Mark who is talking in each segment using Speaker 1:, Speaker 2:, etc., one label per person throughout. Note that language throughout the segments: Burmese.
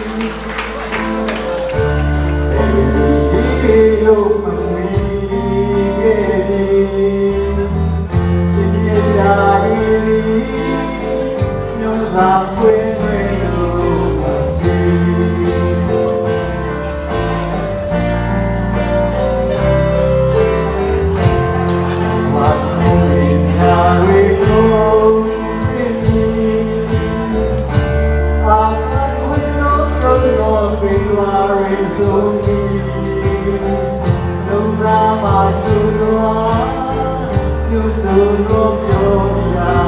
Speaker 1: Thank you. 큰 높여야.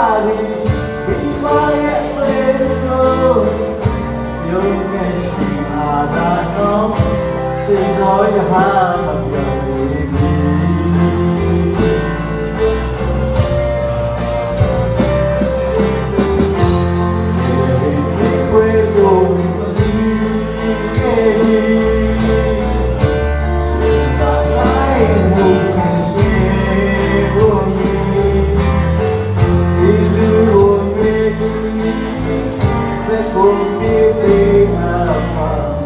Speaker 1: Hallelujah. believe apart.